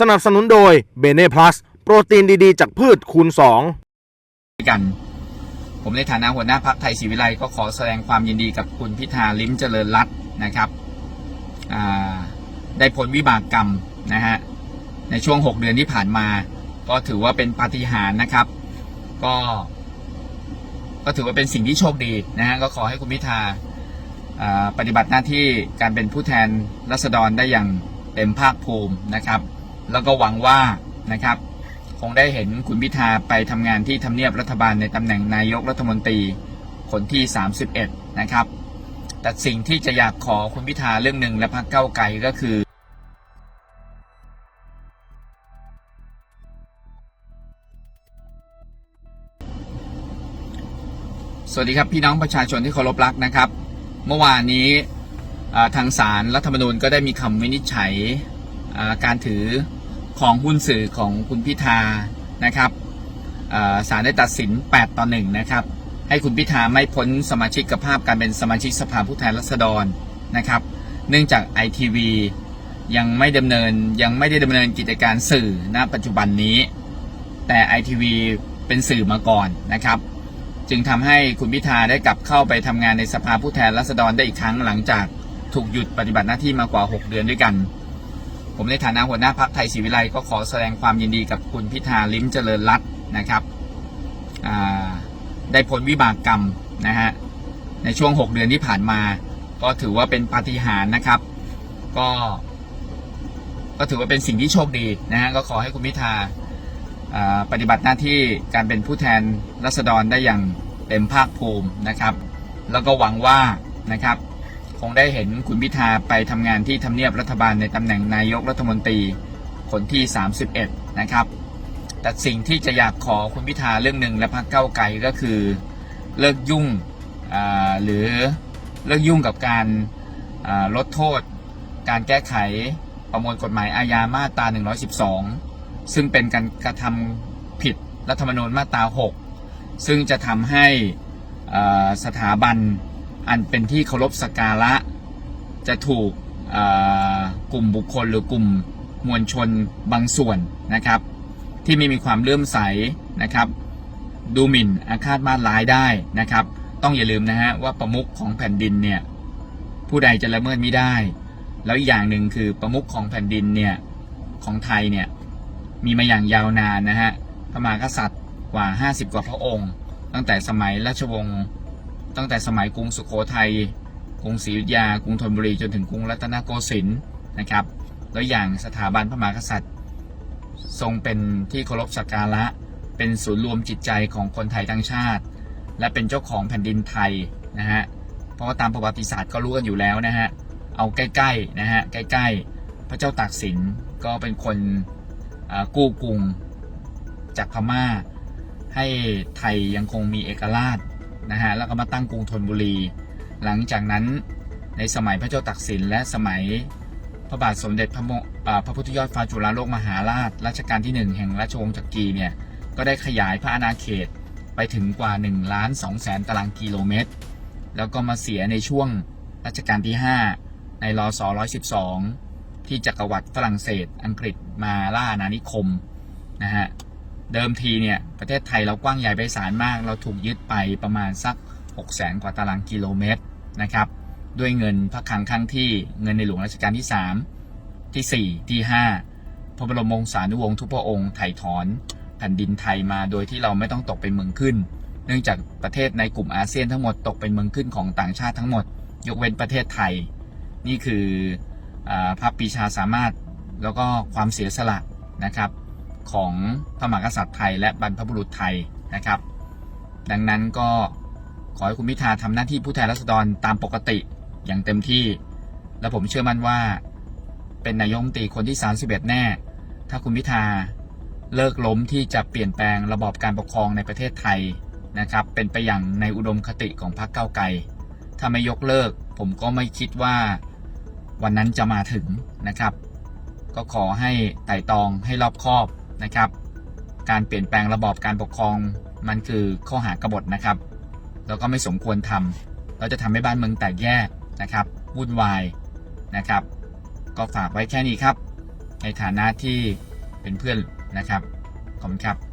สนับสนุนโดยเบเน่พลัสโปรตีนดีๆ จากพืชคูณ 2 กัน ผมในฐานะหัวหน้าพักไทยศรีวิไลก็ขอแสดงความยินดีกับคุณพิธาลิ้มเจริญรัตน์นะครับได้พ้นวิบากกรรมนะฮะในช่วง 6 เดือนที่ผ่านมา ก็ถือว่าเป็นปาฏิหาริย์นะครับ ก็ ก็ถือว่าเป็นสิ่งที่โชคดีนะฮะก็ขอให้คุณพิธาอ่าปฏิบัติหน้าที่การเป็นผู้แทนรัษฎรได้อย่างเต็มภาคภูมินะครับ แล้วก็หวังว่านะครับ คงได้เห็นคุณพิธาไปทำงานที่ทำเนียบรัฐบาลในตำแหน่งนายกรัฐมนตรีคนที่ 31 นะครับ แต่สิ่งที่จะอยากขอคุณพิธาเรื่องหนึ่งและพรรคเก้าไกลก็คือสวัสดีครับ พี่น้องประชาชนที่เคารพรักนะครับ เมื่อวานนี้ทางศาลรัฐธรรมนูญก็ได้มีคำวินิจฉัยการถือ ของหุ้นสื่อของคุณพิธานะครับอ่าศาลได้ตัดสิน 8 ต่อ 1 นะครับ ให้คุณพิธาไม่พ้นสมาชิกภาพการเป็นสมาชิกสภาผู้แทนราษฎรนะครับ เนื่องจากไอทีวียังไม่ดำเนินยังไม่ได้ดำเนินกิจการสื่อณปัจจุบันนี้ แต่ไอทีวีเป็นสื่อมาก่อนนะครับ จึงทำให้คุณพิธาได้กลับเข้าไปทำงานในสภาผู้แทนราษฎรได้อีกครั้งหลังจากถูกหยุดปฏิบัติหน้าที่มากว่า 6 เดือนด้วยกัน ผมในฐานะหัวหน้าพักไทยศรีวิไลก็ขอแสดงความยินดีกับคุณพิธาลิ้มเจริญรัตน์นะครับได้พ้นวิบากกรรมนะฮะในช่วง 6 เดือนที่ผ่านมา ก็ถือว่าเป็นปาฏิหาริย์นะครับ ก็ก็ถือว่าเป็นสิ่งที่โชคดีนะฮะก็ขอให้คุณพิธาอ่าปฏิบัติหน้าที่การเป็นผู้แทนรัษฎรได้อย่างเต็มภาคภูมินะครับ แล้วก็หวังว่านะครับ คงได้เห็นคุณพิธาไปทำงานที่ทำเนียบรัฐบาลในตำแหน่งนายกรัฐมนตรีคนที่ 31 นะครับ แต่สิ่งที่จะอยากขอคุณพิธาเรื่องหนึ่งและพรรคเก้าไกลก็คือเลิกยุ่งหรือเลิกยุ่งกับการลดโทษ การแก้ไขประมวลกฎหมายอาญามาตรา 112 ซึ่งเป็นการกระทำผิดรัฐธรรมนูญมาตรา 6 ซึ่งจะทำให้สถาบัน อันเป็นที่เคารพสักการะ จะถูกกลุ่มบุคคลหรือกลุ่มมวลชนบางส่วนนะครับ ที่ไม่มีความเลื่อมใสนะครับ ดูหมิ่นอาฆาตมาร้ายได้นะครับ ต้องอย่าลืมนะฮะว่าประมุขของแผ่นดินเนี่ยผู้ใดจะละเมิดไม่ได้ แล้วอีกอย่างหนึ่งคือประมุขของแผ่นดินเนี่ยของไทยเนี่ยมีมาอย่างยาวนานนะฮะพระมหากษัตริย์กว่า 50 กว่าพระองค์ ตั้งแต่สมัยราชวงศ์ ตั้งแต่สมัยกรุงสุโขทัยกรุงศรีอยุธยากรุงธนบุรีจนถึงกรุงรัตนโกสินทร์นะครับแล้วอย่างสถาบันพระมหากษัตริย์ ทรงเป็นที่เคารพสักการะ เป็นศูนย์รวมจิตใจของคนไทยทั้งชาติ และเป็นเจ้าของแผ่นดินไทยนะฮะเพราะว่าตามประวัติศาสตร์ก็รู้กันอยู่แล้วนะฮะเอาใกล้ๆนะฮะใกล้ๆ พระเจ้าตากสินก็เป็นคนกู้กรุงจากพม่า ให้ไทยยังคงมีเอกราช นะฮะแล้วก็มาตั้งกรุงธนบุรี หลังจากนั้นในสมัยพระเจ้าตากสินและสมัยพระบาทสมเด็จพระมพระพุทธยอดฟ้าจุฬาโลกมหาราชรัชกาลที่ 1 แห่งราชวงศ์จักรีเนี่ยก็ได้ขยายพระอาณาเขตไปถึงกว่า1ล้าน2แสนตารางกิโลเมตร แล้วก็มาเสียในช่วงรัชกาลที่ 5 ในรศ112 ที่จักรวรรดิฝรั่งเศสอังกฤษมาล่าอาณานิคมนะฮะ เดิมทีเนี่ยประเทศไทยเรากว้างใหญ่ไพศาลมาก เราถูกยึดไปประมาณสัก 6 0แสนกว่าตารางกิโลเมตรนะครับ ด้วยเงินพระคลังข้างที่เงินในหลวงรัชกาลที่ 3 ที่ 4 ที่ 5 พระบรมวงศานุวงศ์ทุกพระองค์ไถ่ถอนแผ่นดินไทยมาโดยที่เราไม่ต้องตกเป็นเมืองขึ้น เนื่องจากประเทศในกลุ่มอาเซียนทั้งหมดตกเป็นเมืองขึ้นของต่างชาติทั้งหมด ยกเว้นประเทศไทย นี่คืออพระปีชาสามารถแล้วก็ความเสียสละนะครับ ของพระมหากษัตริย์ไทยและบรรพบุรุษไทยนะครับ ดังนั้นก็ขอให้คุณพิธาทำหน้าที่ผู้แทนราษฎรตามปกติอย่างเต็มที่ และผมเชื่อมั่นว่า เป็นนายกรัฐมนตรีคนที่ 31 แน่ ถ้าคุณพิธาเลิกล้มที่จะเปลี่ยนแปลงระบอบการปกครองในประเทศไทยนะครับ เป็นไปอย่างในอุดมคติของพรรคเก้าไกลถ้าไม่ยกเลิก ผมก็ไม่คิดว่าวันนั้นจะมาถึงนะครับ ก็ขอให้ไต่ตองให้รอบคอบ นะครับ การเปลี่ยนแปลงระบอบการปกครองมันคือข้อหากบฏนะครับ แล้วก็ไม่สมควรทำเราจะทำให้บ้านเมืองแตกแยกนะครับวุ่นวายนะครับ ก็ฝากไว้แค่นี้ครับ ในฐานะที่เป็นเพื่อนนะครับ ขอบคุณครับ